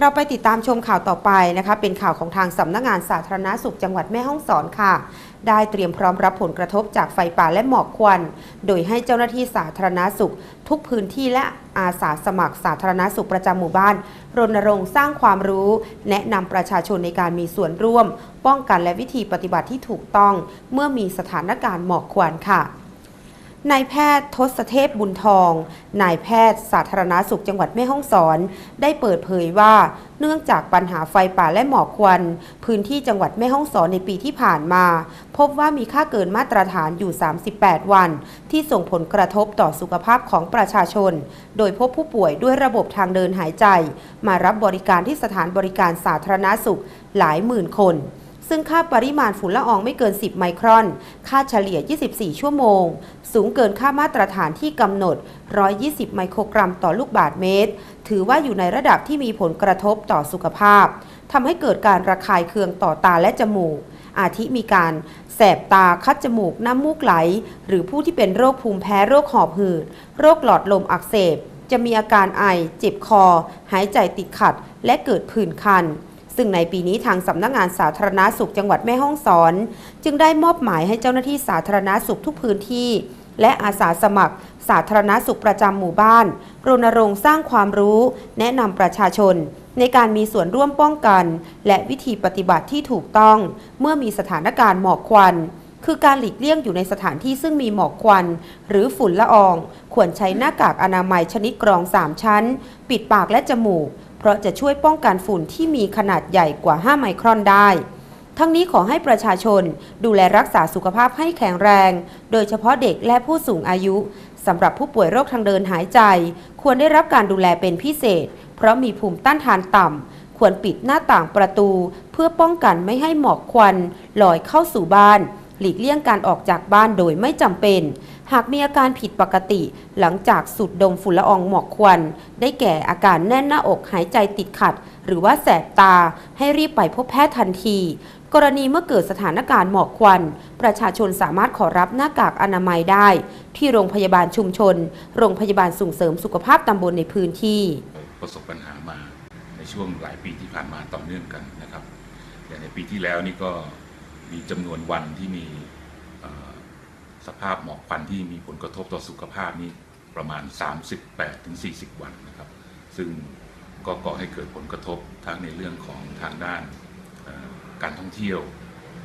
เราไปติดตามชมข่าวต่อไปนะคะ เป็นข่าวของทางสำนักงานสาธารณสุขจังหวัดแม่ฮ่องสอนค่ะ ได้เตรียมพร้อมรับผลกระทบจากไฟป่าและหมอกควัน โดยให้เจ้าหน้าที่สาธารณสุข ทุกพื้นที่และอาสาสมัครสาธารณสุขประจำหมู่บ้าน รณรงค์สร้างความรู้ แนะนำประชาชนในการมีส่วนร่วม ป้องกันและวิธีปฏิบัติที่ถูกต้อง เมื่อมีสถานการณ์หมอกควันค่ะ นายแพทย์ทศเทพบุญทอง นายแพทย์สาธารณาสุขจังหวัดแม่ฮ่องสอน ได้เปิดเผยว่า เนื่องจากปัญหาไฟป่าและหมอกควัน พื้นที่จังหวัดแม่ฮ่องสอนในปีที่ผ่านมา พบว่ามีค่าเกินมาตรฐานอยู่ 38 วัน ที่ส่งผลกระทบต่อสุขภาพของประชาชน โดยพบผู้ป่วยด้วยระบบทางเดินหายใจ มารับบริการที่สถานบริการสาธารณาสุขหลายหมื่นคน ซึ่งค่าปริมาณฝุ่นละอองไม่เกิน 10 ไมครอน ค่าเฉลี่ย 24 ชั่วโมง สูงเกินค่ามาตรฐานที่กำหนด 120 ไมโครกรัมต่อลูกบาศก์เมตร ถือว่าอยู่ในระดับที่มีผลกระทบต่อสุขภาพทำให้เกิดการระคายเคืองต่อตาและจมูก อาทิมีการแสบตาคัดจมูกน้ำมูกไหล หรือผู้ที่เป็นโรคภูมิแพ้โรคหอบหืด โรคหลอดลมอักเสบ จะมีอาการไอ เจ็บคอ หายใจติดขัด และเกิดผื่นคัน ซึ่งในปีนี้ทางสำนักงานสาธารณาสุขจังหวัดแม่ฮ่องสอน จึงได้มอบหมายให้เจ้าหน้าที่สาธารณาสุขทุกพื้นที่ และอาสาสมัคร สาธารณาสุขประจำหมู่บ้าน รณรงค์สร้างความรู้ แนะนำประชาชน ในการมีส่วนร่วมป้องกัน และวิธีปฏิบัติที่ถูกต้อง เมื่อมีสถานการณ์หมอกควันคือการหลีกเลี่ยงอยู่ในสถานที่ซึ่งมีหมอกควัน หรือฝุ่นละออง ควรใช้หน้ากากอนามัยชนิดกรอง 3 ชั้น ปิดปากและจมูก เพราะจะช่วยป้องกันฝุ่นที่มีขนาดใหญ่กว่า 5 ไมครอนได้ ทั้งนี้ขอให้ประชาชนดูแลรักษาสุขภาพให้แข็งแรง โดยเฉพาะเด็กและผู้สูงอายุสำหรับผู้ป่วยโรคทางเดินหายใจ ควรได้รับการดูแลเป็นพิเศษ เพราะมีภูมิต้านทานต่ำควรปิดหน้าต่างประตู เพื่อป้องกันไม่ให้หมอกควันลอยเข้าสู่บ้าน หลีกเลี่ยงการออกจากบ้านโดยไม่จำเป็น หากมีอาการผิดปกติ หลังจากสูดดมฝุ่นละอองหมอกควัน ได้แก่อาการแน่นหน้าอกหายใจติดขัด หรือว่าแสบตา ให้รีบไปพบแพทย์ทันที กรณีเมื่อเกิดสถานการณ์หมอกควัน ประชาชนสามารถขอรับหน้ากากอนามัยได้ ที่โรงพยาบาลชุมชน โรงพยาบาลส่งเสริมสุขภาพตำบลในพื้นที่ประสบปัญหามาในช่วงหลายปีที่ผ่านมาต่อเนื่องกันนะครับอย่างในปีที่แล้วนี่ก็มีจำนวนวันที่มี สภาพหมอกควันที่มีผลกระทบต่อสุขภาพนี่ประมาณ 38-40ถึง40 วันนะครับ ซึ่งก็ก่อให้เกิดผลกระทบทั้งในเรื่องของทางด้านการท่องเที่ยว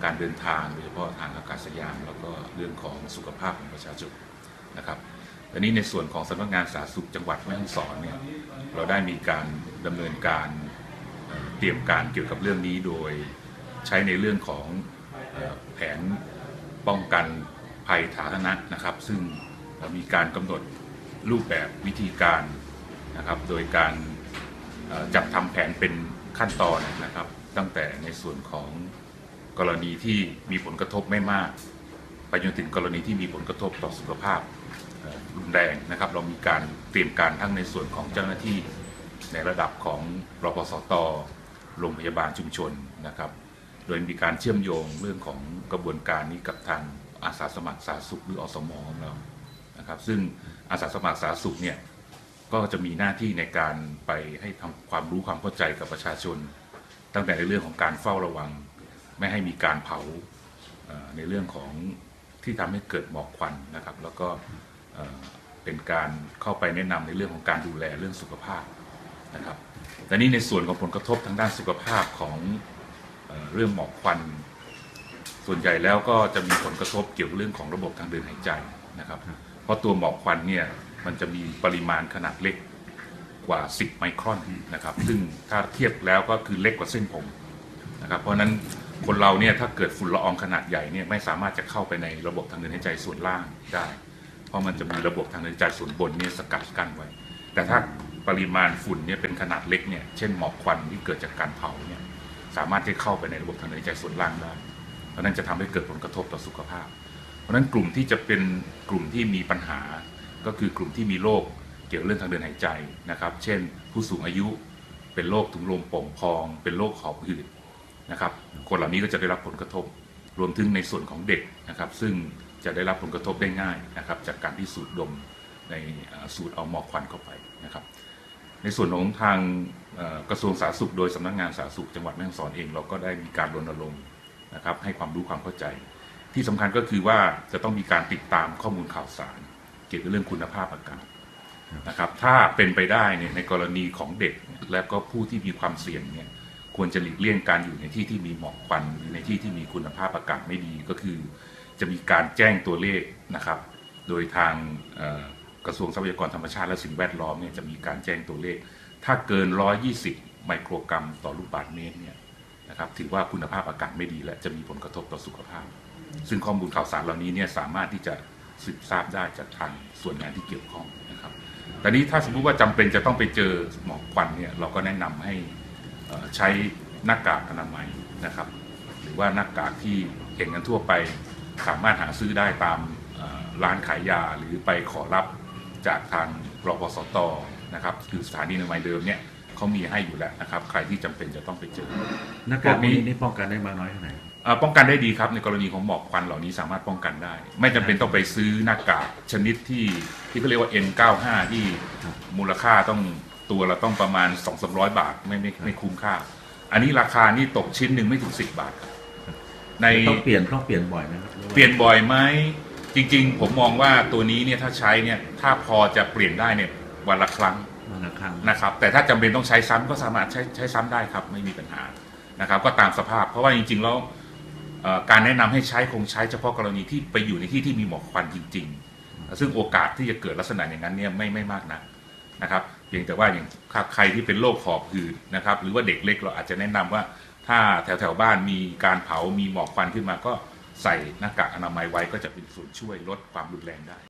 การเดินทางโดยเฉพาะทางอากาศยานแล้วก็เรื่องของสุขภาพของประชาชนนะครับอันนี้ในส่วนของสำนักงานสาธารณสุขจังหวัดแม่ฮ่องสอนเนี่ยเราได้มีการดำเนินการเตรียมการเกี่ยวกับเรื่องนี้โดยใช้ในเรื่องของแผนป้องกัน ภัยสาธารณะนะครับ ซึ่งเรามีการกำหนดรูปแบบวิธีการนะครับ โดยการจัดทำแผนเป็นขั้นตอนนะครับ ตั้งแต่ในส่วนของกรณีที่มีผลกระทบไม่มากไปจนถึงกรณีที่มีผลกระทบต่อสุขภาพรุนแรงนะครับ เรามีการเตรียมการทั้งในส่วนของเจ้าหน้าที่ในระดับของรพสตโรงพยาบาลชุมชนนะครับ โดยมีการเชื่อมโยงเรื่องของกระบวนการนี้กับทาง อาสาสมัครสาธารณสุขหรืออสมของเรานะครับ ซึ่งอาสาสมัครสาธารณสุขเนี่ยก็จะมีหน้าที่ในการไปให้ทำความรู้ความเข้าใจกับประชาชน ตั้งแต่ในเรื่องของการเฝ้าระวัง ไม่ให้มีการเผาในเรื่องของที่ทำให้เกิดหมอกควันนะครับ แล้วก็เป็นการเข้าไปแนะนำในเรื่องของการดูแลเรื่องสุขภาพนะครับแต่นี้ในส่วนของผลกระทบทางด้านสุขภาพของเรื่องหมอกควัน ส่วนใหญ่แล้วก็จะมีผลกระทบเกี่ยวกับเรื่องของระบบทางเดินหายใจนะครับ เพราะตัวหมอกควันเนี่ยมันจะมีปริมาณขนาดเล็กกว่า 10 ไมครอนนะครับ ซึ่งถ้าเทียบแล้วก็คือเล็กกว่าเส้นผมนะครับ เพราะนั้นคนเราเนี่ยถ้าเกิดฝุ่นละอองขนาดใหญ่เนี่ยไม่สามารถจะเข้าไปในระบบทางเดินหายใจส่วนล่างได้ เพราะมันจะมีระบบทางเดินหายใจส่วนบนเนี่ยสกัดกั้นไว้ แต่ถ้าปริมาณฝุ่นเนี่ยเป็นขนาดเล็กเนี่ย เช่นหมอกควันที่เกิดจากการเผาเนี่ย สามารถที่เข้าไปในระบบทางเดินหายใจส่วนล่างได้ ราะนั้นจะทำให้เกิดผลกระทบต่อสุขภาพ เพราะฉะนั้นกลุ่มที่จะเป็นกลุ่มที่มีปัญหา ก็คือกลุ่มที่มีโรคเกี่ยวกับเรื่องทางเดินหายใจนะครับ เช่น ผู้สูงอายุเป็นโรคถุงลมป่องพอง เป็นโรคหอบหืดนะครับ คนเหล่านี้ก็จะได้รับผลกระทบ รวมถึงในส่วนของเด็กนะครับ ซึ่งจะได้รับผลกระทบได้ง่ายนะครับ จากการที่สูดดมในสูดเอาหมอกควันเข้าไปนะครับ ในส่วนของทางกระทรวงสาธารณสุขโดยสำนักงานสาธารณสุขจังหวัดแม่ฮ่องสอนเองเราก็ได้มีการรณรงค์ นะครับให้ความรู้ความเข้าใจ ที่สำคัญก็คือว่าจะต้องมีการติดตามข้อมูลข่าวสาร เกี่ยวกับเรื่องคุณภาพอากาศนะครับถ้าเป็นไปได้เนี่ยในกรณีของเด็กและก็ผู้ที่มีความเสี่ยงเนี่ยควรจะหลีกเลี่ยงการอยู่ในที่ที่มีหมอกควันหรือในที่ที่มีคุณภาพอากาศไม่ดีก็คือ จะมีการแจ้งตัวเลขนะครับ โดยทางกระทรวงทรัพยากรธรรมชาติและสิ่งแวดล้อมเนี่ยจะมีการแจ้งตัวเลข ถ้าเกิน 120 ไมโครกรัมต่อลูกบาศก์เมตรเนี่ย นะครับถือว่าคุณภาพอากาศไม่ดีและจะมีผลกระทบต่อสุขภาพ ซึ่งข้อมูลข่าวสารเหล่านี้เนี่ยสามารถที่จะสืบทราบได้จากทางส่วนงานที่เกี่ยวข้องนะครับแต่นี้ถ้าสมมุติว่าจำเป็นจะต้องไปเจอหมอกควันเนี่ยเราก็แนะนำให้ใช้หน้ากากอนามัยนะครับ หรือว่าหน้ากากที่เห็นกันทั่วไป สามารถหาซื้อได้ตามร้านขายยาหรือไปขอรับจากทางรปสตนะครับคือสถานีอนามัยเดิมเนี่ย เขามีให้อยู่แล้วนะครับ ใครที่จำเป็นจะต้องไปเจอ หน้ากากพวกนี้นี้นี่ป้องกันได้มากน้อยเท่าไหร่เอ่อป้องกันได้ดีครับ ในกรณีของหมอกควันเหล่านี้สามารถป้องกันได้ ไม่จำเป็นต้องไปซื้อหน้ากากชนิดที่ที่เขาเรียกว่า N95 ที่มูลค่าต้องตัวละต้องประมาณ 2 3 0 0 บาทไม่ไม่ไม่คุ้มค่า อันนี้ราคานี่ตกชิ้นหนึ่งไม่ถึง 10 บาทครับในต้องเปลี่ยนต้องเปลี่ยนบ่อยนะครับหรือว่าเปลี่ยนบ่อยไหมจริง ๆ ผมมองว่าตัวนี้เนี่ยถ้าใช้เนี่ยถ้าพอจะเปลี่ยนได้เนี่ยวันละครั้ง วันละครั้งนะครับ แต่ถ้าจำเป็นต้องใช้ซ้ำก็สามารถใช้ใช้ซ้ำได้ครับ ไม่มีปัญหานะครับ ก็ตามสภาพ เพราะว่าจริงๆแล้วการแนะนำให้ใช้คงใช้เฉพาะกรณีที่ไปอยู่ในที่ที่มีหมอกควันจริง ๆ ซึ่งโอกาสที่จะเกิดลักษณะอย่างนั้นเนี่ยไม่ไม่มากนักนะครับ เพียงแต่ว่าอย่างใครที่เป็นโรคหอบหืดนะครับ หรือว่าเด็กเล็กเราอาจจะแนะนำว่าถ้าแถวแถวบ้านมีการเผามีหมอกควันขึ้นมาก็ใส่หน้ากากอนามัยไว้ก็จะเป็นส่วนช่วยลดความรุนแรงได้